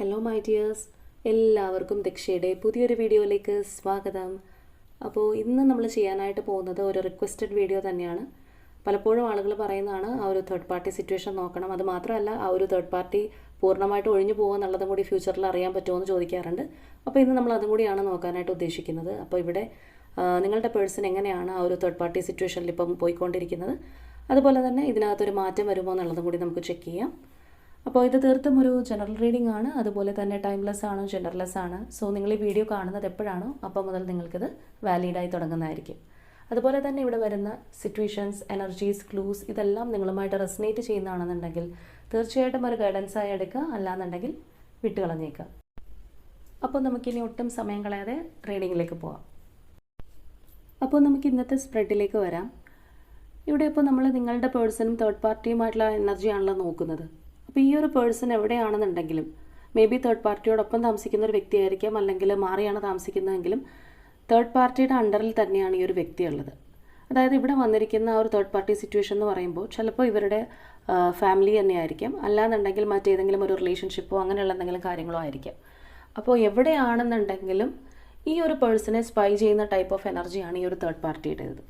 Hello my dears എല്ലാവർക്കും ദക്ഷയുടെ പുതിയൊരു വീഡിയോയിലേക്ക് സ്വാഗതം. അപ്പോൾ ഇന്ന് നമ്മൾ ചെയ്യാനായിട്ട് പോകുന്നത് ഒരു റിക്വസ്റ്റഡ് വീഡിയോ തന്നെയാണ്. പലപ്പോഴും ആളുകൾ പറയുന്നതാണ് ആ ഒരു തേർഡ് പാർട്ടി സിറ്റുവേഷൻ നോക്കണം. അത് മാത്രമല്ല ആ ഒരു തേർഡ് പാർട്ടി പൂർണമായിട്ട് ഒഴിഞ്ഞു പോകുക എന്നുള്ളതും കൂടി ഫ്യൂച്ചറിൽ അറിയാൻ പറ്റുമോ എന്ന് ചോദിക്കാറുണ്ട്. അപ്പോൾ ഇന്ന് നമ്മൾ അതും കൂടിയാണ് നോക്കാനായിട്ട് ഉദ്ദേശിക്കുന്നത്. അപ്പോൾ ഇവിടെ നിങ്ങളുടെ പേഴ്സൺ എങ്ങനെയാണ് ആ ഒരു തേർഡ് പാർട്ടി സിറ്റുവേഷനിൽ ഇപ്പം പോയിക്കൊണ്ടിരിക്കുന്നത്? അതുപോലെ തന്നെ ഇതിനകത്തൊരു മാറ്റം വരുമോ എന്നുള്ളതും കൂടി നമുക്ക് ചെക്ക് ചെയ്യാം. അപ്പോൾ ഇത് തീർത്തും ഒരു ജനറൽ റീഡിംഗ് ആണ്. അതുപോലെ തന്നെ ടൈംലെസ് ആണ് ജെൻഡർലെസ് ആണ്. സോ നിങ്ങൾ ഈ വീഡിയോ കാണുന്നത് എപ്പോഴാണോ അപ്പോൾ മുതൽ നിങ്ങൾക്കിത് വാലിഡായി തുടങ്ങുന്നതായിരിക്കും. അതുപോലെ തന്നെ ഇവിടെ വരുന്ന സിറ്റുവേഷൻസ് എനർജീസ് ക്ലൂസ് ഇതെല്ലാം നിങ്ങളുമായിട്ട് റെസിനേറ്റ് ചെയ്യുന്നതാണെന്നുണ്ടെങ്കിൽ തീർച്ചയായിട്ടും ഒരു ഗൈഡൻസായി എടുക്കുക. അല്ലാന്നുണ്ടെങ്കിൽ വിട്ടുകളഞ്ഞേക്കുക. അപ്പോൾ നമുക്കിനി ഒട്ടും സമയം കളയാതെ റീഡിങ്ങിലേക്ക് പോവാം. അപ്പോൾ നമുക്ക് ഇന്നത്തെ സ്പ്രെഡിലേക്ക് വരാം. ഇവിടെ ഇപ്പോൾ നമ്മൾ നിങ്ങളുടെ പേഴ്സണും തേർഡ് പാർട്ടിയുമായിട്ടുള്ള എനർജിയാണല്ലോ നോക്കുന്നത്. അപ്പോൾ ഈ ഒരു പേഴ്സൺ എവിടെയാണെന്നുണ്ടെങ്കിലും മേ ബി തേർഡ് പാർട്ടിയോടൊപ്പം താമസിക്കുന്ന ഒരു വ്യക്തിയായിരിക്കാം അല്ലെങ്കിൽ മാറിയാണ് താമസിക്കുന്നതെങ്കിലും തേർഡ് പാർട്ടിയുടെ അണ്ടറിൽ തന്നെയാണ് ഈ ഒരു വ്യക്തി ഉള്ളത് അതായത് ഇവിടെ വന്നിരിക്കുന്ന ആ ഒരു തേർഡ് പാർട്ടി സിറ്റുവേഷൻ എന്ന് പറയുമ്പോൾ ചിലപ്പോൾ ഇവരുടെ ഫാമിലി തന്നെയായിരിക്കാം. അല്ലാന്നുണ്ടെങ്കിൽ മറ്റേതെങ്കിലും ഒരു റിലേഷൻഷിപ്പോ അങ്ങനെയുള്ള എന്തെങ്കിലും കാര്യങ്ങളോ ആയിരിക്കാം. അപ്പോൾ എവിടെയാണെന്നുണ്ടെങ്കിലും ഈ ഒരു പേഴ്സണെ സ്പൈ ചെയ്യുന്ന ടൈപ്പ് ഓഫ് എനർജിയാണ് ഈ ഒരു തേർഡ് പാർട്ടിയുടേത്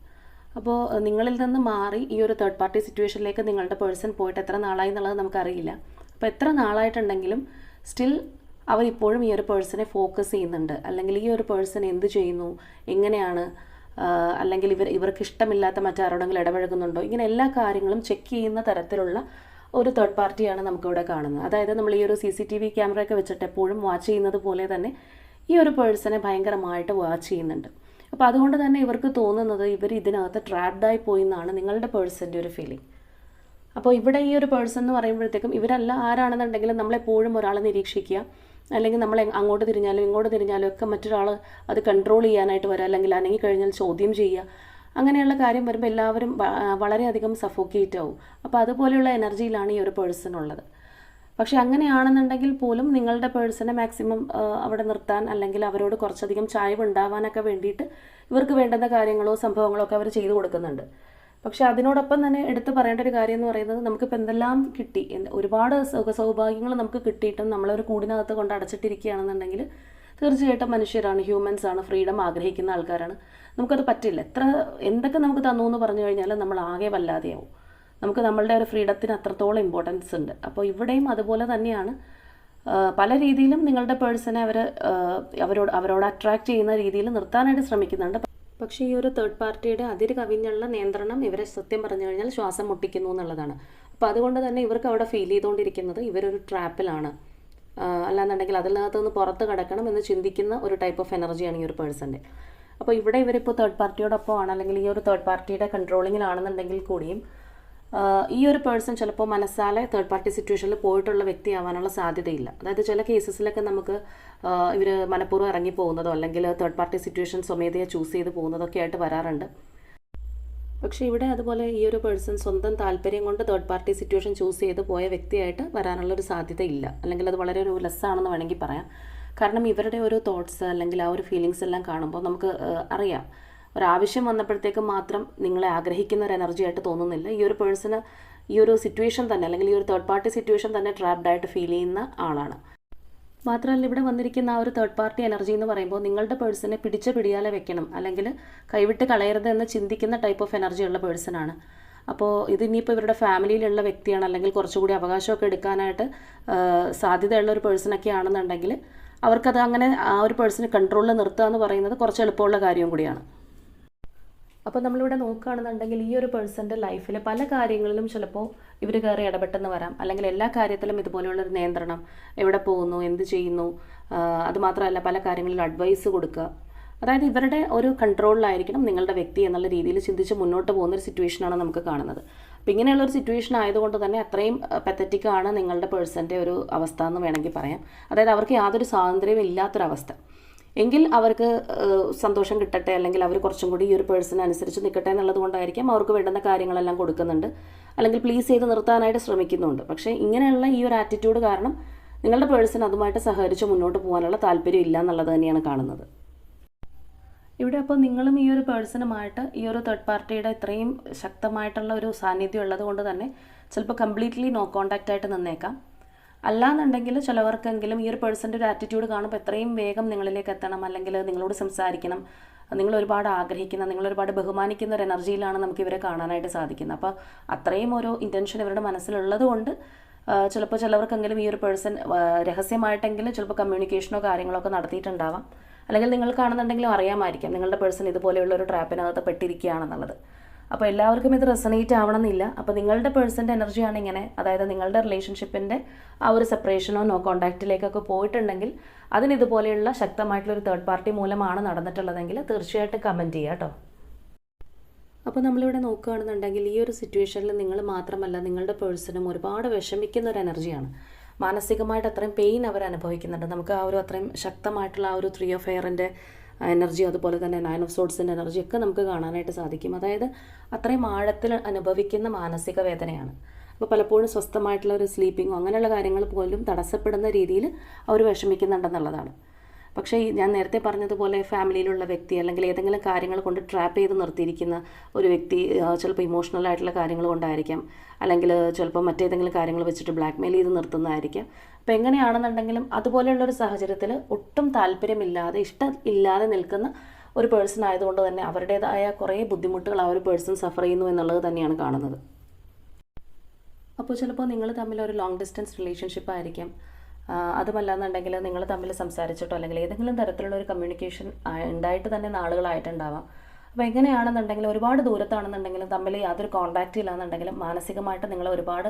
അപ്പോൾ നിങ്ങളിൽ നിന്ന് മാറി ഈ ഒരു തേർഡ് പാർട്ടി സിറ്റുവേഷനിലേക്ക് നിങ്ങളുടെ പേഴ്സൺ പോയിട്ട് എത്ര നാളായി എന്നുള്ളത് നമുക്കറിയില്ല. അപ്പോൾ എത്ര നാളായിട്ടുണ്ടെങ്കിലും സ്റ്റിൽ അവർ ഇപ്പോഴും ഈ ഒരു പേഴ്സണെ ഫോക്കസ് ചെയ്യുന്നുണ്ട്. അല്ലെങ്കിൽ ഈ ഒരു പേഴ്സൺ എന്ത് ചെയ്യുന്നു? എങ്ങനെയാണ്? അല്ലെങ്കിൽ ഇവർ ഇവർക്ക് ഇഷ്ടമില്ലാത്ത മറ്റാരോടെങ്കിലും ഇടപഴകുന്നുണ്ടോ? ഇങ്ങനെ എല്ലാ കാര്യങ്ങളും ചെക്ക് ചെയ്യുന്ന തരത്തിലുള്ള ഒരു തേർഡ് പാർട്ടിയാണ് നമുക്കിവിടെ കാണുന്നത്. അതായത് നമ്മൾ ഈ ഒരു സി സി ടി വി ക്യാമറയൊക്കെ വെച്ചിട്ട് എപ്പോഴും വാച്ച് ചെയ്യുന്നത് പോലെ തന്നെ ഈ ഒരു പേഴ്സണെ ഭയങ്കരമായിട്ട് വാച്ച് ചെയ്യുന്നുണ്ട്. അപ്പോൾ അതുകൊണ്ട് തന്നെ ഇവർക്ക് തോന്നുന്നത് ഇവർ ഇതിനകത്ത് ട്രാപ്ഡായി പോയി എന്നാണ് നിങ്ങളുടെ പേഴ്സന്റെ ഒരു ഫീലിംഗ് അപ്പോൾ ഇവിടെ ഈ ഒരു പേഴ്സൺ എന്ന് പറയുമ്പോഴത്തേക്കും ഇവരല്ല ആരാണെന്നുണ്ടെങ്കിലും നമ്മളെപ്പോഴും ഒരാളെ നിരീക്ഷിക്കുക. അല്ലെങ്കിൽ നമ്മൾ അങ്ങോട്ട് തിരിഞ്ഞാലും ഇങ്ങോട്ട് തിരിഞ്ഞാലും ഒക്കെ മറ്റൊരാൾ അത് കൺട്രോൾ ചെയ്യാനായിട്ട് വരിക അല്ലെങ്കിൽ അനങ്ങി കഴിഞ്ഞാൽ ചോദ്യം ചെയ്യുക. അങ്ങനെയുള്ള കാര്യം വരുമ്പോൾ എല്ലാവരും വളരെയധികം സഫോക്കേറ്റ് ആവും. അപ്പോൾ അതുപോലെയുള്ള എനർജിയിലാണ് ഈ ഒരു പേഴ്സൺ ഉള്ളത്. പക്ഷെ അങ്ങനെയാണെന്നുണ്ടെങ്കിൽ പോലും നിങ്ങളുടെ പേഴ്സണെ മാക്സിമം അവിടെ നിർത്താൻ അല്ലെങ്കിൽ അവരോട് കുറച്ചധികം ചായവ് ഉണ്ടാവാനൊക്കെ വേണ്ടിയിട്ട് ഇവർക്ക് വേണ്ടുന്ന കാര്യങ്ങളോ സംഭവങ്ങളോ ഒക്കെ അവർ ചെയ്തു കൊടുക്കുന്നുണ്ട്. പക്ഷെ അതിനോടൊപ്പം തന്നെ എടുത്തു പറയേണ്ട ഒരു കാര്യം എന്ന് പറയുന്നത് നമുക്കിപ്പോൾ എന്തെല്ലാം കിട്ടി ഒരുപാട് സുഖ സൗഭാഗ്യങ്ങൾ നമുക്ക് കിട്ടിയിട്ടും നമ്മളൊരു കൂടിനകത്ത് കൊണ്ട് അടച്ചിട്ടിരിക്കുകയാണെന്നുണ്ടെങ്കിൽ തീർച്ചയായിട്ടും മനുഷ്യരാണ് ഹ്യൂമൻസ് ആണ് ഫ്രീഡം ആഗ്രഹിക്കുന്ന ആൾക്കാരാണ്. നമുക്കത് പറ്റില്ല. എത്ര എന്തൊക്കെ നമുക്ക് തന്നു എന്ന് പറഞ്ഞു കഴിഞ്ഞാൽ നമ്മൾ ആകെ വല്ലാതെയാവും. നമുക്ക് നമ്മളുടെ ഒരു ഫ്രീഡത്തിന് അത്രത്തോളം ഇമ്പോർട്ടൻസ് ഉണ്ട്. അപ്പോൾ ഇവിടെയും അതുപോലെ തന്നെയാണ്. പല രീതിയിലും നിങ്ങളുടെ പേഴ്സണെ അവർ അവരോട് അവരോട് അട്രാക്ട് ചെയ്യുന്ന രീതിയിൽ നിർത്താനായിട്ട് ശ്രമിക്കുന്നുണ്ട്. പക്ഷേ ഈ ഒരു തേർഡ് പാർട്ടിയുടെ അതിര് കവിഞ്ഞുള്ള നിയന്ത്രണം ഇവരെ സത്യം പറഞ്ഞു കഴിഞ്ഞാൽ ശ്വാസം മുട്ടിക്കുന്നു എന്നുള്ളതാണ്. അപ്പോൾ അതുകൊണ്ട് തന്നെ ഇവർക്ക് അവിടെ ഫീൽ ചെയ്തുകൊണ്ടിരിക്കുന്നത് ഇവരൊരു ട്രാപ്പിലാണ് അല്ലാന്നുണ്ടെങ്കിൽ അതിൽ നിന്ന് പുറത്ത് കിടക്കണം എന്ന് ചിന്തിക്കുന്ന ഒരു ടൈപ്പ് ഓഫ് എനർജിയാണ് ഈ ഒരു പേഴ്സന്റെ അപ്പോൾ ഇവിടെ ഇവരിപ്പോൾ തേർഡ് പാർട്ടിയോടൊപ്പം ആണ് അല്ലെങ്കിൽ ഈ ഒരു തേർഡ് പാർട്ടിയുടെ കൺട്രോളിങ്ങിലാണെന്നുണ്ടെങ്കിൽ കൂടിയും ഈ ഒരു പേഴ്സൺ ചിലപ്പോൾ മനസ്സാലെ തേർഡ് പാർട്ടി സിറ്റുവേഷനിൽ പോയിട്ടുള്ള വ്യക്തിയാവാനുള്ള സാധ്യതയില്ല. അതായത് ചില കേസസിലൊക്കെ നമുക്ക് ഇവർ മനഃപൂർവം ഇറങ്ങി പോകുന്നതോ അല്ലെങ്കിൽ തേർഡ് പാർട്ടി സിറ്റുവേഷൻ സ്വമേധയെ ചൂസ് ചെയ്ത് പോകുന്നതൊക്കെ ആയിട്ട് വരാറുണ്ട്. പക്ഷേ ഇവിടെ അതുപോലെ ഈ ഒരു പേഴ്സൺ സ്വന്തം താല്പര്യം കൊണ്ട് തേർഡ് പാർട്ടി സിറ്റുവേഷൻ ചൂസ് ചെയ്ത് പോയ വ്യക്തിയായിട്ട് വരാനുള്ള ഒരു സാധ്യതയില്ല. അല്ലെങ്കിൽ അത് വളരെ ഒരു ലെസ്സാണെന്ന് വേണമെങ്കിൽ പറയാം. കാരണം ഇവരുടെ ഒരു തോട്ട്സ് അല്ലെങ്കിൽ ആ ഒരു ഫീലിങ്സ് എല്ലാം കാണുമ്പോൾ നമുക്ക് അറിയാം. ഒരാവശ്യം വന്നപ്പോഴത്തേക്കും മാത്രം നിങ്ങളെ ആഗ്രഹിക്കുന്ന ഒരു എനർജി ആയിട്ട് തോന്നുന്നില്ല. ഈ ഒരു പേഴ്സണ് ഈ ഒരു സിറ്റുവേഷൻ തന്നെ അല്ലെങ്കിൽ ഈ ഒരു തേർഡ് പാർട്ടി സിറ്റുവേഷൻ തന്നെ ട്രാപ്ഡ് ആയിട്ട് ഫീൽ ചെയ്യുന്ന ആളാണ്. മാത്രമല്ല ഇവിടെ വന്നിരിക്കുന്ന ആ ഒരു തേർഡ് പാർട്ടി എനർജി എന്ന് പറയുമ്പോൾ നിങ്ങളുടെ പേഴ്സണെ പിടിച്ച പിടിയാലെ വെക്കണം. അല്ലെങ്കിൽ കൈവിട്ട് കളയരുത് എന്ന് ചിന്തിക്കുന്ന ടൈപ്പ് ഓഫ് എനർജി ഉള്ള പേഴ്സണാണ് അപ്പോൾ ഇത് ഇനിയിപ്പോൾ ഇവരുടെ ഫാമിലിയിലുള്ള വ്യക്തിയാണ്. അല്ലെങ്കിൽ കുറച്ചുകൂടി അവകാശമൊക്കെ എടുക്കാനായിട്ട് സാധ്യതയുള്ള ഒരു പേഴ്സണൊക്കെ ആണെന്നുണ്ടെങ്കിൽ അവർക്കത് അങ്ങനെ ആ ഒരു പേഴ്സണെ കൺട്രോളിൽ നിർത്തുക എന്ന് പറയുന്നത് കുറച്ച് എളുപ്പമുള്ള കാര്യവും കൂടിയാണ്. അപ്പോൾ നമ്മളിവിടെ നോക്കുകയാണെന്നുണ്ടെങ്കിൽ ഈ ഒരു പേഴ്സന്റെ ലൈഫിൽ പല കാര്യങ്ങളിലും ചിലപ്പോൾ ഇവർ കയറി ഇടപെട്ടെന്ന് വരാം. അല്ലെങ്കിൽ എല്ലാ കാര്യത്തിലും ഇതുപോലെയുള്ള ഒരു നിയന്ത്രണം എവിടെ പോകുന്നു എന്ത് ചെയ്യുന്നു അതുമാത്രമല്ല പല കാര്യങ്ങളിലും അഡ്വൈസ് കൊടുക്കുക. അതായത് ഇവരുടെ ഒരു കൺട്രോളിലായിരിക്കണം നിങ്ങളുടെ വ്യക്തി എന്നുള്ള രീതിയിൽ ചിന്തിച്ച് മുന്നോട്ട് പോകുന്ന ഒരു സിറ്റുവേഷനാണ് നമുക്ക് കാണുന്നത്. അപ്പോൾ ഇങ്ങനെയുള്ള ഒരു സിറ്റുവേഷൻ ആയതുകൊണ്ട് തന്നെ അത്രയും പെത്തറ്റിക്കാണ് നിങ്ങളുടെ പേഴ്സന്റെ ഒരു അവസ്ഥ എന്ന് വേണമെങ്കിൽ പറയാം. അതായത് അവർക്ക് യാതൊരു സ്വാതന്ത്ര്യവും ഇല്ലാത്തൊരവസ്ഥ. എങ്കിൽ അവർക്ക് സന്തോഷം കിട്ടട്ടെ അല്ലെങ്കിൽ അവർ കുറച്ചും കൂടി ഈ ഒരു പേഴ്സൺ അനുസരിച്ച് നിൽക്കട്ടെ എന്നുള്ളത് കൊണ്ടായിരിക്കും അവർക്ക് വേണ്ടുന്ന കാര്യങ്ങളെല്ലാം കൊടുക്കുന്നുണ്ട്. അല്ലെങ്കിൽ പ്ലീസ് ചെയ്ത് നിർത്താനായിട്ട് ശ്രമിക്കുന്നുണ്ട്. പക്ഷേ ഇങ്ങനെയുള്ള ഈ ഒരു ആറ്റിറ്റ്യൂഡ് കാരണം നിങ്ങളുടെ പേഴ്സൺ അതുമായിട്ട് സഹകരിച്ച് മുന്നോട്ട് പോകാനുള്ള താല്പര്യം ഇല്ല എന്നുള്ളത് തന്നെയാണ് കാണുന്നത്. ഇവിടെ അപ്പോൾ നിങ്ങളും ഈ ഒരു പേഴ്സണുമായിട്ട് ഈ ഒരു തേർഡ് പാർട്ടിയുടെ ഇത്രയും ശക്തമായിട്ടുള്ള ഒരു സാന്നിധ്യം ഉള്ളത് കൊണ്ട് തന്നെ ചിലപ്പോൾ കംപ്ലീറ്റ്ലി നോ കോൺടാക്റ്റ് ആയിട്ട് നിന്നേക്കാം. അല്ലാന്നുണ്ടെങ്കിൽ ചിലവർക്കെങ്കിലും ഈ ഒരു പേഴ്സന്റെ ഒരു ആറ്റിറ്റ്യൂഡ് കാണുമ്പോൾ എത്രയും വേഗം നിങ്ങളിലേക്ക് എത്തണം അല്ലെങ്കിൽ നിങ്ങളോട് സംസാരിക്കണം. നിങ്ങൾ ഒരുപാട് ആഗ്രഹിക്കുന്ന നിങ്ങൾ ഒരുപാട് ബഹുമാനിക്കുന്ന ഒരു എനർജിയിലാണ് നമുക്ക് ഇവരെ കാണാനായിട്ട് സാധിക്കുന്നത്. അപ്പോൾ അത്രയും ഒരു ഇന്റൻഷൻ ഇവരുടെ മനസ്സിലുള്ളത് കൊണ്ട് ചിലപ്പോൾ ചിലവർക്കെങ്കിലും ഈ ഒരു പേഴ്സൺ രഹസ്യമായിട്ടെങ്കിലും ചിലപ്പോൾ കമ്മ്യൂണിക്കേഷനോ കാര്യങ്ങളോ ഒക്കെ നടത്തിയിട്ടുണ്ടാവാം. അല്ലെങ്കിൽ നിങ്ങൾ കാണുന്നുണ്ടെങ്കിലും അറിയാമായിരിക്കാം നിങ്ങളുടെ പേഴ്സൺ ഇതുപോലെയുള്ള ഒരു ട്രാപ്പിനകത്ത് പെട്ടിരിക്കുകയാണെന്നുള്ളത്. അപ്പോൾ എല്ലാവർക്കും ഇത് റെസണേറ്റ് ആവണമെന്നില്ല. അപ്പോൾ നിങ്ങളുടെ പേഴ്സന്റെ എനർജിയാണ് ഇങ്ങനെ അതായത് നിങ്ങളുടെ റിലേഷൻഷിപ്പിന്റെ ആ ഒരു സെപ്പറേഷനോ നോ കോണ്ടാക്റ്റിലേക്കൊക്കെ പോയിട്ടുണ്ടെങ്കിൽ അതിന് ഇതുപോലെയുള്ള ശക്തമായിട്ടുള്ള ഒരു തേർഡ് പാർട്ടി മൂലമാണ് നടന്നിട്ടുള്ളതെങ്കിൽ തീർച്ചയായിട്ടും കമന്റ് ചെയ്യുക കേട്ടോ അപ്പോൾ നമ്മളിവിടെ നോക്കുകയാണെന്നുണ്ടെങ്കിൽ ഈ ഒരു സിറ്റുവേഷനിൽ നിങ്ങൾ മാത്രമല്ല നിങ്ങളുടെ പേഴ്സണും ഒരുപാട് വിഷമിക്കുന്ന ഒരു എനർജിയാണ് മാനസികമായിട്ട് അത്രയും പെയിൻ അവർ അനുഭവിക്കുന്നുണ്ട് നമുക്ക് ആ ഒരു അത്രയും ശക്തമായിട്ടുള്ള ആ ഒരു ത്രീ ഓഫ് എയറിന്റെ എനർജി അതുപോലെ തന്നെ നയൻ ഓഫ് സോഡ്സിന്റെ എനർജി ഒക്കെ നമുക്ക് കാണാനായിട്ട് സാധിക്കും. അതായത് അത്രയും ആഴത്തിൽ അനുഭവിക്കുന്ന മാനസിക വേദനയാണ്. അപ്പോൾ പലപ്പോഴും സ്വസ്ഥമായിട്ടുള്ള ഒരു സ്ലീപ്പിങ്ങോ അങ്ങനെയുള്ള കാര്യങ്ങൾ പോലും തടസ്സപ്പെടുന്ന രീതിയിൽ അവർ വിഷമിക്കുന്നുണ്ടെന്നുള്ളതാണ്. പക്ഷേ ഞാൻ നേരത്തെ പറഞ്ഞതുപോലെ ഫാമിലിയിലുള്ള വ്യക്തി അല്ലെങ്കിൽ ഏതെങ്കിലും കാര്യങ്ങൾ കൊണ്ട് ട്രാപ്പ് ചെയ്ത് നിർത്തിയിരിക്കുന്ന ഒരു വ്യക്തി ചിലപ്പോൾ ഇമോഷണൽ ആയിട്ടുള്ള കാര്യങ്ങൾ കൊണ്ടായിരിക്കാം. അല്ലെങ്കിൽ ചിലപ്പോൾ മറ്റേതെങ്കിലും കാര്യങ്ങൾ വെച്ചിട്ട് ബ്ലാക്ക് മെയിൽ ചെയ്ത് നിർത്തുന്നതായിരിക്കാം. അപ്പോൾ എങ്ങനെയാണെന്നുണ്ടെങ്കിലും അതുപോലെയുള്ള ഒരു സാഹചര്യത്തിൽ ഒട്ടും താല്പര്യമില്ലാതെ ഇഷ്ടം ഇല്ലാതെ നിൽക്കുന്ന ഒരു പേഴ്സൺ ആയതുകൊണ്ട് തന്നെ അവരുടേതായ കുറേ ബുദ്ധിമുട്ടുകൾ ആ ഒരു പേഴ്സൺ സഫർ ചെയ്യുന്നു എന്നുള്ളത് തന്നെയാണ് കാണുന്നത്. അപ്പോൾ ചിലപ്പോൾ നിങ്ങൾ തമ്മിൽ ഒരു ലോങ് ഡിസ്റ്റൻസ് റിലേഷൻഷിപ്പ് ആയിരിക്കാം. അതുമല്ലാന്നുണ്ടെങ്കിൽ നിങ്ങൾ തമ്മിൽ സംസാരിച്ചിട്ടോ അല്ലെങ്കിൽ ഏതെങ്കിലും തരത്തിലുള്ള ഒരു കമ്മ്യൂണിക്കേഷൻ ഉണ്ടായിട്ട് തന്നെ നാളുകളായിട്ടുണ്ടാവാം. അപ്പോൾ എങ്ങനെയാണെന്നുണ്ടെങ്കിൽ ഒരുപാട് ദൂരത്താണെന്നുണ്ടെങ്കിലും തമ്മിൽ യാതൊരു കോൺടാക്റ്റ് ഇല്ലാന്നുണ്ടെങ്കിലും മാനസികമായിട്ട് നിങ്ങൾ ഒരുപാട്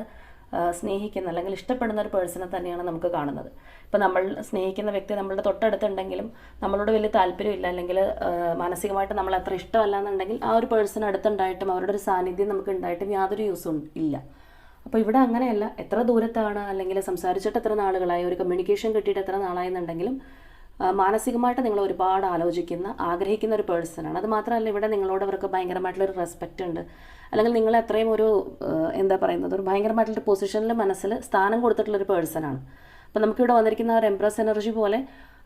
സ്നേഹിക്കുന്ന അല്ലെങ്കിൽ ഇഷ്ടപ്പെടുന്ന ഒരു പേഴ്സണെ തന്നെയാണ് നമുക്ക് കാണുന്നത്. ഇപ്പോൾ നമ്മൾ സ്നേഹിക്കുന്ന വ്യക്തി നമ്മളുടെ തൊട്ടടുത്തുണ്ടെങ്കിലും നമ്മളോട് വലിയ താല്പര്യമില്ല അല്ലെങ്കിൽ മാനസികമായിട്ട് നമ്മൾ അത്ര ഇഷ്ടമല്ല എന്നുണ്ടെങ്കിൽ ആ ഒരു പേഴ്സൺ അടുത്തുണ്ടായിട്ടും അവരുടെ ഒരു സാന്നിധ്യം നമുക്ക് ഉണ്ടായിട്ടും യാതൊരു യൂസും ഇല്ല. അപ്പോൾ ഇവിടെ അങ്ങനെയല്ല. എത്ര ദൂരത്താണ്? അല്ലെങ്കിൽ സംസാരിച്ചിട്ട് എത്ര നാളുകളായി? ഒരു കമ്മ്യൂണിക്കേഷൻ കിട്ടിയിട്ട് എത്ര നാളായെന്നുണ്ടെങ്കിലും മാനസികമായിട്ട് നിങ്ങൾ ഒരുപാട് ആലോചിക്കുന്ന ആഗ്രഹിക്കുന്ന ഒരു പേഴ്സണാണ് അത് മാത്രമല്ല ഇവിടെ നിങ്ങളോട് അവർക്ക് ഭയങ്കരമായിട്ടുള്ളൊരു റെസ്പെക്റ്റ് ഉണ്ട്. അല്ലെങ്കിൽ നിങ്ങൾ അത്രയും ഒരു എന്താ പറയുന്നത്? ഒരു ഭയങ്കരമായിട്ടുള്ള പൊസിഷനിൽ മനസ്സിൽ സ്ഥാനം കൊടുത്തിട്ടുള്ളൊരു പേഴ്സണാണ് അപ്പോൾ നമുക്കിവിടെ വന്നിരിക്കുന്ന ഒരു എംപ്രസ് എനർജി പോലെ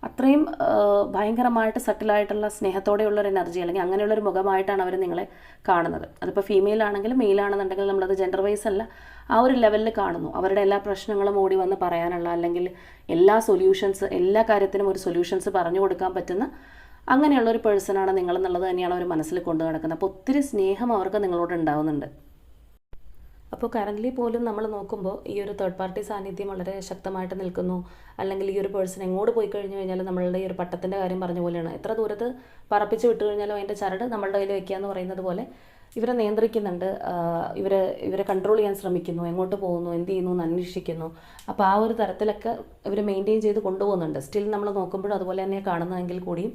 അത്രയും ഭയങ്കരമായിട്ട് സട്ടിലായിട്ടുള്ള സ്നേഹത്തോടെയുള്ള ഒരു എനർജി അല്ലെങ്കിൽ അങ്ങനെയുള്ള ഒരു മുഖമായിട്ടാണ് അവർ നിങ്ങളെ കാണുന്നത്. അതിപ്പോൾ ഫീമെയിൽ ആണെങ്കിലും മെയിൽ ആണെന്നുണ്ടെങ്കിൽ നമ്മളത് ജെൻഡർ വൈസ് അല്ല ആ ഒരു ലെവലിൽ കാണുന്നു. അവരുടെ എല്ലാ പ്രശ്നങ്ങളും ഓടി വന്ന് പറയാനുള്ള അല്ലെങ്കിൽ എല്ലാ സൊല്യൂഷൻസ് എല്ലാ കാര്യത്തിനും ഒരു സൊല്യൂഷൻസ് പറഞ്ഞു കൊടുക്കാൻ പറ്റുന്ന അങ്ങനെയുള്ള ഒരു പേഴ്സണാണ് നിങ്ങളെന്നുള്ളത് തന്നെയാണ് അവർ മനസ്സിൽ കൊണ്ടു നടക്കുന്നത് അപ്പോൾ ഒത്തിരി സ്നേഹം അവർക്ക് നിങ്ങളോട് ഉണ്ടാവുന്നുണ്ട്. അപ്പോൾ കറന്റ്ലി പോലും നമ്മൾ നോക്കുമ്പോൾ ഈ ഒരു തേർഡ് പാർട്ടി സാന്നിധ്യം വളരെ ശക്തമായിട്ട് നിൽക്കുന്നു. അല്ലെങ്കിൽ ഈ ഒരു പേഴ്സൺ എങ്ങോട്ട് പോയി കഴിഞ്ഞു കഴിഞ്ഞാൽ നമ്മളുടെ ഈ ഒരു പട്ടത്തിന്റെ കാര്യം പറഞ്ഞ പോലെയാണ്. എത്ര ദൂരത്ത് പറപ്പിച്ച് വിട്ടു കഴിഞ്ഞാലും അതിന്റെ ചരട് നമ്മളുടെ കയ്യിൽ വെക്കുക എന്ന് പറയുന്നത് പോലെ ഇവരെ നിയന്ത്രിക്കുന്നുണ്ട്. ഇവരെ ഇവരെ കൺട്രോൾ ചെയ്യാൻ ശ്രമിക്കുന്നു. എങ്ങോട്ട് പോകുന്നു എന്ത് ചെയ്യുന്നു എന്ന് അന്വേഷിക്കുന്നു. അപ്പോൾ ആ ഒരു തരത്തിലൊക്കെ ഇവർ മെയിന്റെയിൻ ചെയ്ത് കൊണ്ടുപോകുന്നുണ്ട്. സ്റ്റിൽ നമ്മൾ നോക്കുമ്പോഴും അതുപോലെ തന്നെ കാണുന്നതെങ്കിൽ കൂടിയും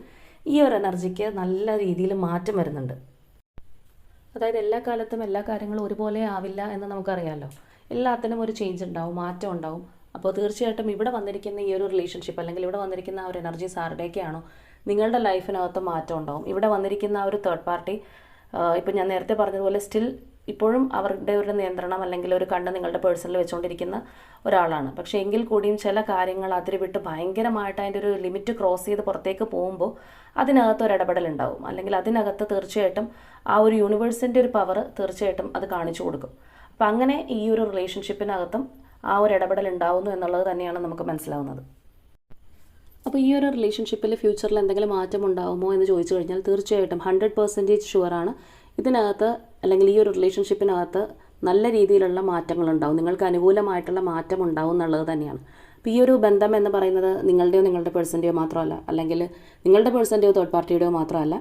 ഈ ഒരു എനർജിക്ക് നല്ല രീതിയിൽ മാറ്റം വരുന്നുണ്ട്. അതായത് എല്ലാ കാലത്തും എല്ലാ കാര്യങ്ങളും ഒരുപോലെ ആവില്ല എന്ന് നമുക്കറിയാമല്ലോ എല്ലാത്തിനും ഒരു ചേഞ്ച് ഉണ്ടാവും മാറ്റം ഉണ്ടാവും. അപ്പോൾ തീർച്ചയായിട്ടും ഇവിടെ വന്നിരിക്കുന്ന ഈ ഒരു റിലേഷൻഷിപ്പ് അല്ലെങ്കിൽ ഇവിടെ വന്നിരിക്കുന്ന ആ ഒരു എനർജി ആരുടെയൊക്കെയാണോ നിങ്ങളുടെ ലൈഫിനകത്ത് മാറ്റം ഉണ്ടാവും. ഇവിടെ വന്നിരിക്കുന്ന ആ ഒരു തേർഡ് പാർട്ടി ഇപ്പം ഞാൻ നേരത്തെ പറഞ്ഞതുപോലെ സ്റ്റിൽ ഇപ്പോഴും അവരുടെ ഒരു നിയന്ത്രണം അല്ലെങ്കിൽ ഒരു കണ്ണ് നിങ്ങളുടെ പേഴ്സണിൽ വെച്ചുകൊണ്ടിരിക്കുന്ന ഒരാളാണ്. പക്ഷേ എങ്കിൽ കൂടിയും ചില കാര്യങ്ങൾ അതിരി വിട്ട് ഭയങ്കരമായിട്ട് അതിന്റെ ഒരു ലിമിറ്റ് ക്രോസ് ചെയ്ത് പുറത്തേക്ക് പോകുമ്പോൾ അതിനകത്ത് ഒരു ഇടപെടൽ ഉണ്ടാവും. അല്ലെങ്കിൽ അതിനകത്ത് തീർച്ചയായിട്ടും ആ ഒരു യൂണിവേഴ്സിന്റെ ഒരു പവർ തീർച്ചയായിട്ടും അത് കാണിച്ചു കൊടുക്കും. അപ്പം അങ്ങനെ ഈ ഒരു റിലേഷൻഷിപ്പിനകത്തും ആ ഒരു ഇടപെടൽ ഉണ്ടാവുന്നു എന്നുള്ളത് തന്നെയാണ് നമുക്ക് മനസ്സിലാവുന്നത്. അപ്പോൾ ഈ ഒരു റിലേഷൻഷിപ്പിൽ ഫ്യൂച്ചറിൽ എന്തെങ്കിലും മാറ്റം ഉണ്ടാകുമോ എന്ന് ചോദിച്ചു കഴിഞ്ഞാൽ തീർച്ചയായിട്ടും ഹൺഡ്രഡ് പെർസെന്റേജ് ഷുവറാണ് ഇതിനകത്ത് അല്ലെങ്കിൽ ഈ ഒരു റിലേഷൻഷിപ്പിനകത്ത് നല്ല രീതിയിലുള്ള മാറ്റങ്ങളുണ്ടാവും. നിങ്ങൾക്ക് അനുകൂലമായിട്ടുള്ള മാറ്റം ഉണ്ടാവും എന്നുള്ളത് തന്നെയാണ്. അപ്പോൾ ഈ ഒരു ബന്ധം എന്ന് പറയുന്നത് നിങ്ങളുടെയോ നിങ്ങളുടെ പേഴ്സന്റെയോ മാത്രമല്ല അല്ലെങ്കിൽ നിങ്ങളുടെ പേഴ്സന്റെയോ തേർഡ് പാർട്ടിയുടെയോ മാത്രമല്ല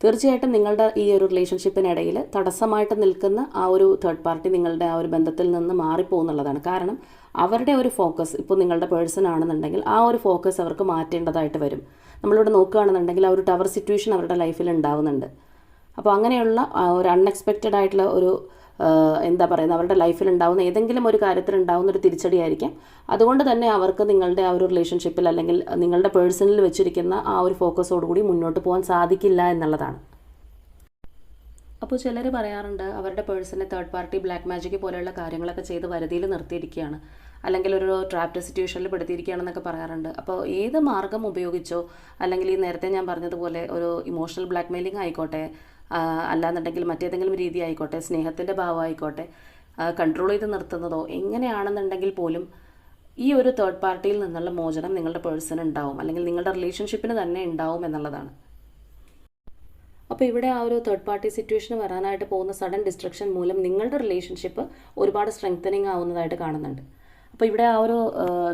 തീർച്ചയായിട്ടും നിങ്ങളുടെ ഈ ഒരു റിലേഷൻഷിപ്പിനിടയിൽ തടസ്സമായിട്ട് നിൽക്കുന്ന ആ ഒരു തേർഡ് പാർട്ടി നിങ്ങളുടെ ആ ഒരു ബന്ധത്തിൽ നിന്ന് മാറിപ്പോകുന്നുള്ളതാണ് കാരണം അവരുടെ ഒരു ഫോക്കസ് ഇപ്പോൾ നിങ്ങളുടെ പേഴ്സൺ ആണെന്നുണ്ടെങ്കിൽ ആ ഒരു ഫോക്കസ് അവർക്ക് മാറ്റേണ്ടതായിട്ട് വരും. നമ്മളിവിടെ നോക്കുകയാണെന്നുണ്ടെങ്കിൽ ആ ഒരു ടവർ സിറ്റുവേഷൻ അവരുടെ ലൈഫിൽ ഉണ്ടാവുന്നുണ്ട്. അപ്പോൾ അങ്ങനെയുള്ള ഒരു അൺഎക്സ്പെക്റ്റഡ് ആയിട്ടുള്ള ഒരു എന്താ പറയുന്നത് അവരുടെ ലൈഫിൽ ഉണ്ടാകുന്ന ഏതെങ്കിലും ഒരു കാര്യത്തിൽ ഉണ്ടാകുന്ന ഒരു തിരിച്ചടിയായിരിക്കാം അതുകൊണ്ട് തന്നെ അവർക്ക് നിങ്ങളുടെ ആ ഒരു റിലേഷൻഷിപ്പിൽ അല്ലെങ്കിൽ നിങ്ങളുടെ പേഴ്സണലിൽ വെച്ചിരിക്കുന്ന ആ ഒരു ഫോക്കസോടുകൂടി മുന്നോട്ട് പോകാൻ സാധിക്കില്ല എന്നുള്ളതാണ്. അപ്പോൾ ചിലർ പറയാറുണ്ട് അവരുടെ പേഴ്സണെ തേർഡ് പാർട്ടി ബ്ലാക്ക് മാജിക് പോലെയുള്ള കാര്യങ്ങളൊക്കെ ചെയ്ത് വരുതിയിൽ നിർത്തിയിരിക്കുകയാണ്. അല്ലെങ്കിൽ ഒരു ട്രാപ്ഡ് സിറ്റുവേഷനിൽ പെടുത്തിയിരിക്കുകയാണെന്നൊക്കെ പറയാറുണ്ട്. അപ്പോൾ ഏത് മാർഗം ഉപയോഗിച്ചോ അല്ലെങ്കിൽ ഈ നേരത്തെ ഞാൻ പറഞ്ഞതുപോലെ ഒരു ഇമോഷണൽ ബ്ലാക്ക് ആയിക്കോട്ടെ അല്ലാന്നുണ്ടെങ്കിൽ മറ്റേതെങ്കിലും രീതി ആയിക്കോട്ടെ സ്നേഹത്തിന്റെ ഭാവമായിക്കോട്ടെ കൺട്രോൾ ചെയ്ത് നിർത്തുന്നതോ എങ്ങനെയാണെന്നുണ്ടെങ്കിൽ പോലും ഈ ഒരു തേർഡ് പാർട്ടിയിൽ നിന്നുള്ള മോചനം നിങ്ങളുടെ പേഴ്സൺ ഉണ്ടാവും. അല്ലെങ്കിൽ നിങ്ങളുടെ റിലേഷൻഷിപ്പിന് തന്നെ ഉണ്ടാവും എന്നുള്ളതാണ്. അപ്പോൾ ഇവിടെ ആ ഒരു തേർഡ് പാർട്ടി സിറ്റുവേഷൻ വരാനായിട്ട് പോകുന്ന സഡൻ ഡിസ്ട്രക്ഷൻ മൂലം നിങ്ങളുടെ റിലേഷൻഷിപ്പ് ഒരുപാട് സ്ട്രെങ്തനിങ് ആവുന്നതായിട്ട് കാണുന്നുണ്ട്. അപ്പോൾ ഇവിടെ ആ ഒരു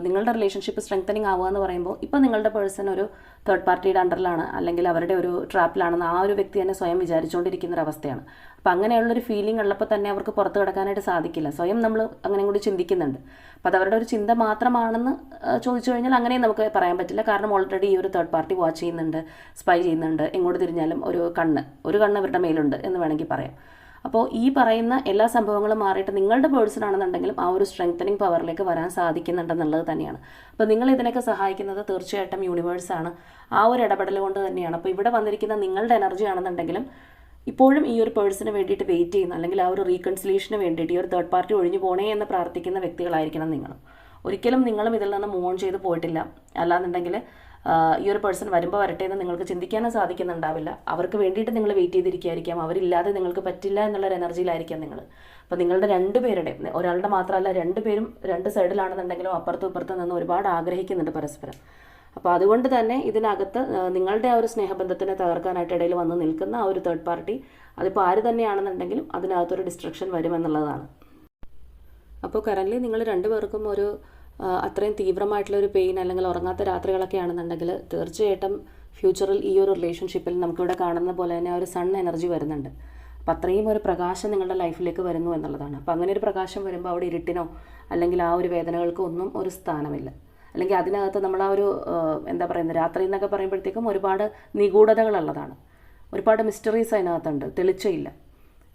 നിങ്ങളുടെ റിലേഷൻഷിപ്പ് സ്ട്രെങ്തനിങ് ആവുക എന്ന് പറയുമ്പോൾ ഇപ്പോൾ നിങ്ങളുടെ പേഴ്സൺ ഒരു തേർഡ് പാർട്ടിയുടെ അണ്ടറിലാണ് അല്ലെങ്കിൽ അവരുടെ ഒരു ട്രാപ്പിലാണെന്ന് ആ ഒരു വ്യക്തി തന്നെ സ്വയം വിചാരിച്ചുകൊണ്ടിരിക്കുന്ന ഒരു അവസ്ഥയാണ്. അപ്പോൾ അങ്ങനെയുള്ളൊരു ഫീലിംഗ് ഉള്ളപ്പോൾ തന്നെ അവർക്ക് പുറത്ത് കിടക്കാനായിട്ട് സാധിക്കില്ല. സ്വയം നമ്മൾ അങ്ങനെ കൂടി ചിന്തിക്കുന്നുണ്ട്. അപ്പോൾ അത് അവരുടെ ഒരു ചിന്ത മാത്രമാണെന്ന് ചോദിച്ചു കഴിഞ്ഞാൽ അങ്ങനെയും നമുക്ക് പറയാൻ പറ്റില്ല. കാരണം ഓൾറെഡി ഈ ഒരു തേർഡ് പാർട്ടി വാച്ച് ചെയ്യുന്നുണ്ട് സ്പൈ ചെയ്യുന്നുണ്ട് എങ്ങോട്ട് തിരിഞ്ഞാലും ഒരു കണ്ണ് ഒരു കണ്ണ് അവരുടെ മേലുണ്ട് എന്ന് വേണമെങ്കിൽ പറയാം. അപ്പോൾ ഈ പറയുന്ന എല്ലാ സംഭവങ്ങളും മാറിയിട്ട് നിങ്ങളുടെ പേഴ്സണാണെന്നുണ്ടെങ്കിലും ആ ഒരു സ്ട്രെങ്തനിങ് പവറിലേക്ക് വരാൻ സാധിക്കുന്നുണ്ടെന്നുള്ളത് തന്നെയാണ്. അപ്പോൾ നിങ്ങൾ ഇതിനൊക്കെ സഹായിക്കുന്നത് തീർച്ചയായിട്ടും യൂണിവേഴ്സാണ് ആ ഒരു ഇടപെടൽ കൊണ്ട് തന്നെയാണ്. അപ്പോൾ ഇവിടെ വന്നിരിക്കുന്ന നിങ്ങളുടെ എനർജി ആണെന്നുണ്ടെങ്കിലും ഇപ്പോഴും ഈ ഒരു പേഴ്സണിന് വേണ്ടിയിട്ട് വെയിറ്റ് ചെയ്യുന്ന. അല്ലെങ്കിൽ ആ ഒരു റീകൺസിലേഷന് വേണ്ടിയിട്ട് ഈ ഒരു തേർഡ് പാർട്ടി ഒഴിഞ്ഞു പോണേ എന്ന് പ്രാർത്ഥിക്കുന്ന വ്യക്തികളായിരിക്കണം നിങ്ങൾ. ഒരിക്കലും നിങ്ങളും ഇതിൽ നിന്ന് മൂവ് ഓൺ ചെയ്ത് പോയിട്ടില്ല. അല്ലാന്നുണ്ടെങ്കിൽ ഈ ഒരു പേഴ്സൺ വരുമ്പോൾ വരട്ടെ എന്ന് നിങ്ങൾക്ക് ചിന്തിക്കാനും സാധിക്കുന്നുണ്ടാവില്ല. അവർക്ക് വേണ്ടിയിട്ട് നിങ്ങൾ വെയിറ്റ് ചെയ്തിരിക്കുകയായിരിക്കാം. അവരില്ലാതെ നിങ്ങൾക്ക് പറ്റില്ല എന്നുള്ളൊരു എനർജിയിലായിരിക്കാം നിങ്ങൾ അപ്പോൾ നിങ്ങളുടെ രണ്ടുപേരുടെ ഒരാളുടെ മാത്രമല്ല രണ്ടുപേരും രണ്ട് സൈഡിലാണെന്നുണ്ടെങ്കിലും അപ്പുറത്തും ഇപ്പുറത്തും നിന്ന് ഒരുപാട് ആഗ്രഹിക്കുന്നുണ്ട് പരസ്പരം. അപ്പോൾ അതുകൊണ്ട് തന്നെ ഇതിനകത്ത് നിങ്ങളുടെ ആ ഒരു സ്നേഹബന്ധത്തിനെ തകർക്കാനായിട്ട് ഇടയിൽ വന്ന് നിൽക്കുന്ന ആ ഒരു തേർഡ് പാർട്ടി അതിപ്പോൾ ആര് തന്നെയാണെന്നുണ്ടെങ്കിലും അതിനകത്തൊരു ഡിസ്ട്രക്ഷൻ വരുമെന്നുള്ളതാണ്. അപ്പോൾ കറന്റ് നിങ്ങൾ രണ്ടുപേർക്കും ഒരു അത്രയും തീവ്രമായിട്ടുള്ള ഒരു പെയിൻ അല്ലെങ്കിൽ ഉറങ്ങാത്ത രാത്രികളൊക്കെ ആണെന്നുണ്ടെങ്കിൽ തീർച്ചയായിട്ടും ഫ്യൂച്ചറിൽ ഈ ഒരു റിലേഷൻഷിപ്പിൽ നമുക്കിവിടെ കാണുന്ന പോലെ തന്നെ ഒരു സൺ എനർജി വരുന്നുണ്ട്. അപ്പം അത്രയും ഒരു പ്രകാശം നിങ്ങളുടെ ലൈഫിലേക്ക് വരുന്നു എന്നുള്ളതാണ്. അപ്പോൾ അങ്ങനെ ഒരു പ്രകാശം വരുമ്പോൾ അവിടെ ഇരുട്ടിനോ അല്ലെങ്കിൽ ആ ഒരു വേദനകൾക്കോ ഒന്നും ഒരു സ്ഥാനമില്ല. അല്ലെങ്കിൽ അതിനകത്ത് നമ്മൾ ആ ഒരു എന്താ പറയുന്നത് രാത്രി എന്നൊക്കെ പറയുമ്പോഴത്തേക്കും ഒരുപാട് നിഗൂഢതകളുള്ളതാണ് ഒരുപാട് മിസ്റ്ററീസ് അതിനകത്തുണ്ട്. തെളിച്ചയില്ല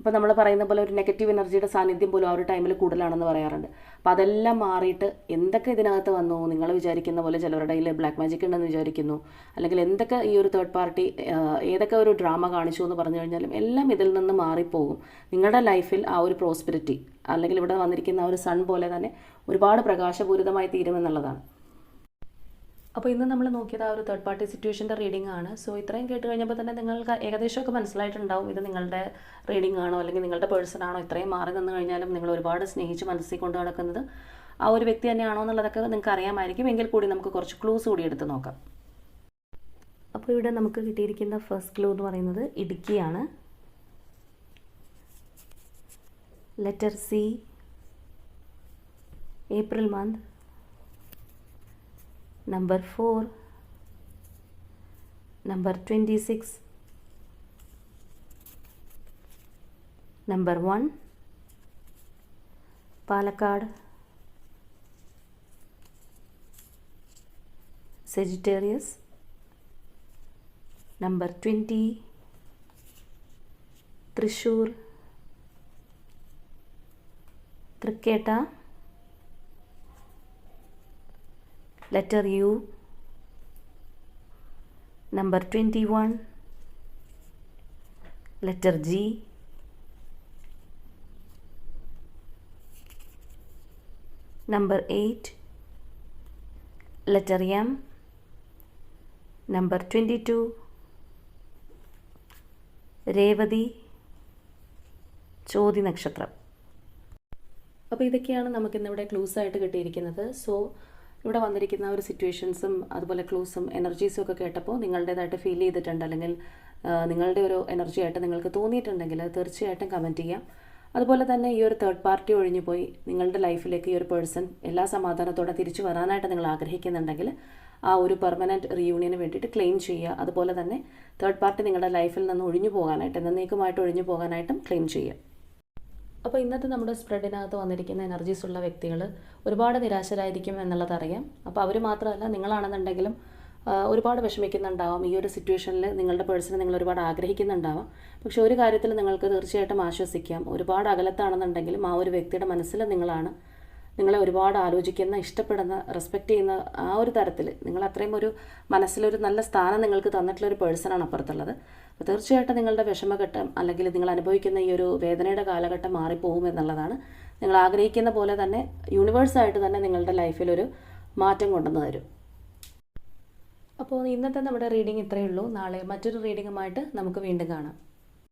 ഇപ്പോൾ നമ്മൾ പറയുന്ന പോലെ ഒരു നെഗറ്റീവ് എനർജിയുടെ സാന്നിധ്യം പോലും ആ ഒരു ടൈമിൽ കൂടുതലാണെന്ന് പറയാറുണ്ട്. അപ്പോൾ അതെല്ലാം മാറിയിട്ട് എന്തൊക്കെ ഇതിനകത്ത് വന്നു? നിങ്ങൾ വിചാരിക്കുന്ന പോലെ ചിലവരുടെ കയ്യിൽ ബ്ലാക്ക് മാജിക് ഉണ്ടെന്ന് വിചാരിക്കുന്നു. അല്ലെങ്കിൽ എന്തൊക്കെ ഈ ഒരു തേർഡ് പാർട്ടി ഏതൊക്കെ ഒരു ഡ്രാമ കാണിച്ചു എന്ന് പറഞ്ഞു കഴിഞ്ഞാലും എല്ലാം ഇതിൽ നിന്ന് മാറിപ്പോകും. നിങ്ങളുടെ ലൈഫിൽ ആ ഒരു പ്രോസ്പിരിറ്റി അല്ലെങ്കിൽ ഇവിടെ വന്നിരിക്കുന്ന ആ ഒരു സൺ പോലെ തന്നെ ഒരുപാട് പ്രകാശപൂരിതമായി തീരുമെന്നുള്ളതാണ്. അപ്പോൾ ഇന്ന് നമ്മൾ നോക്കിയത് ആ ഒരു തേർഡ് പാർട്ടി സിറ്റുവേഷന്റെ റീഡിംഗ് ആണ്. സോ ഇത്രയും കേട്ട് കഴിഞ്ഞപ്പോൾ തന്നെ നിങ്ങൾക്ക് ഏകദേശമൊക്കെ മനസ്സിലായിട്ടുണ്ടാവും ഇത് നിങ്ങളുടെ റീഡിംഗ് ആണോ അല്ലെങ്കിൽ നിങ്ങളുടെ പേഴ്സൺ ആണോ ഇത്രയും മാറി നിന്ന് കഴിഞ്ഞാലും നിങ്ങൾ ഒരുപാട് സ്നേഹിച്ച് മനസ്സിൽ കൊണ്ട് നടക്കുന്നത് ആ ഒരു വ്യക്തി തന്നെയാണോ എന്നുള്ളതൊക്കെ നിങ്ങൾക്ക് അറിയാമായിരിക്കും. എങ്കിൽ കൂടി നമുക്ക് കുറച്ച് ക്ലൂസ് കൂടി എടുത്ത് നോക്കാം. അപ്പോൾ ഇവിടെ നമുക്ക് കിട്ടിയിരിക്കുന്ന ഫസ്റ്റ് ക്ലൂ എന്ന് പറയുന്നത് ഇടുക്കിയാണ്. Letter C April month number 4 number 26 number 1 Palakkad Sagittarius. Number 20 Trishur Triketa letter U number 21 letter G number 8 letter M number 22 Revathi Chothi നക്ഷത്രം അപ്പോൾ ഇതൊക്കെയാണ് നമുക്കിന്നിവിടെ ക്ലൂസ് ആയിട്ട് കിട്ടിയിരിക്കുന്നത്. സോ ഇവിടെ വന്നിരിക്കുന്ന ഒരു സിറ്റുവേഷൻസും അതുപോലെ ക്ലൂസും എനർജീസും ഒക്കെ കേട്ടപ്പോൾ നിങ്ങളുടേതായിട്ട് ഫീൽ ചെയ്തിട്ടുണ്ട്. അല്ലെങ്കിൽ നിങ്ങളുടെ ഒരു എനർജി ആയിട്ട് നിങ്ങൾക്ക് തോന്നിയിട്ടുണ്ടെങ്കിൽ തീർച്ചയായിട്ടും കമന്റ് ചെയ്യാം. അതുപോലെ തന്നെ ഈ ഒരു തേർഡ് പാർട്ടി ഒഴിഞ്ഞു പോയി നിങ്ങളുടെ ലൈഫിലേക്ക് ഈ ഒരു പേഴ്സൺ എല്ലാ സമാധാനത്തോടെ തിരിച്ചു വരാനായിട്ട് നിങ്ങൾ ആഗ്രഹിക്കുന്നുണ്ടെങ്കിൽ ആ ഒരു പെർമനന്റ് റീയൂണിയന് വേണ്ടിയിട്ട് ക്ലെയിം ചെയ്യുക. അതുപോലെ തന്നെ തേർഡ് പാർട്ടി നിങ്ങളുടെ ലൈഫിൽ നിന്ന് ഒഴിഞ്ഞു പോകാനായിട്ട് എന്നേക്കുമായിട്ട് ഒഴിഞ്ഞു പോകാനായിട്ടും ക്ലെയിം ചെയ്യുക. അപ്പോൾ ഇന്നത്തെ നമ്മുടെ സ്പ്രെഡിനകത്ത് വന്നിരിക്കുന്ന എനർജീസ് ഉള്ള വ്യക്തികൾ ഒരുപാട് നിരാശരായിരിക്കും എന്നുള്ളതറിയാം അപ്പോൾ അവർ മാത്രമല്ല നിങ്ങളാണെന്നുണ്ടെങ്കിലും ഒരുപാട് വിഷമിക്കുന്നുണ്ടാവാം. ഈ ഒരു സിറ്റുവേഷനിൽ നിങ്ങളുടെ പേഴ്സണെ നിങ്ങൾ ഒരുപാട് ആഗ്രഹിക്കുന്നുണ്ടാവാം. പക്ഷെ ഒരു കാര്യത്തിൽ നിങ്ങൾക്ക് തീർച്ചയായിട്ടും ആശ്വസിക്കാം. ഒരുപാട് അകലത്താണെന്നുണ്ടെങ്കിലും ആ ഒരു വ്യക്തിയുടെ മനസ്സിൽ നിങ്ങളാണ്. നിങ്ങളെ ഒരുപാട് ആലോചിക്കുന്ന ഇഷ്ടപ്പെടുന്ന റെസ്പെക്റ്റ് ചെയ്യുന്ന ആ ഒരു തരത്തിൽ നിങ്ങൾ അത്രയും ഒരു മനസ്സിലൊരു നല്ല സ്ഥാനം നിങ്ങൾക്ക് തന്നിട്ടുള്ള ഒരു പേഴ്സണാണ് അപ്പുറത്തുള്ളത്. അപ്പോൾ തീർച്ചയായിട്ടും നിങ്ങളുടെ വിഷമഘട്ടം അല്ലെങ്കിൽ നിങ്ങൾ അനുഭവിക്കുന്ന ഈ ഒരു വേദനയുടെ കാലഘട്ടം മാറിപ്പോകും എന്നുള്ളതാണ്. നിങ്ങൾ ആഗ്രഹിക്കുന്ന പോലെ തന്നെ യൂണിവേഴ്സായിട്ട് തന്നെ നിങ്ങളുടെ ലൈഫിലൊരു മാറ്റം കൊണ്ടുവന്ന് തരും. അപ്പോൾ ഇന്നത്തെ നമ്മുടെ റീഡിംഗ് ഇത്രയേ ഉള്ളൂ. നാളെ മറ്റൊരു റീഡിങ്ങുമായിട്ട് നമുക്ക് വീണ്ടും കാണാം.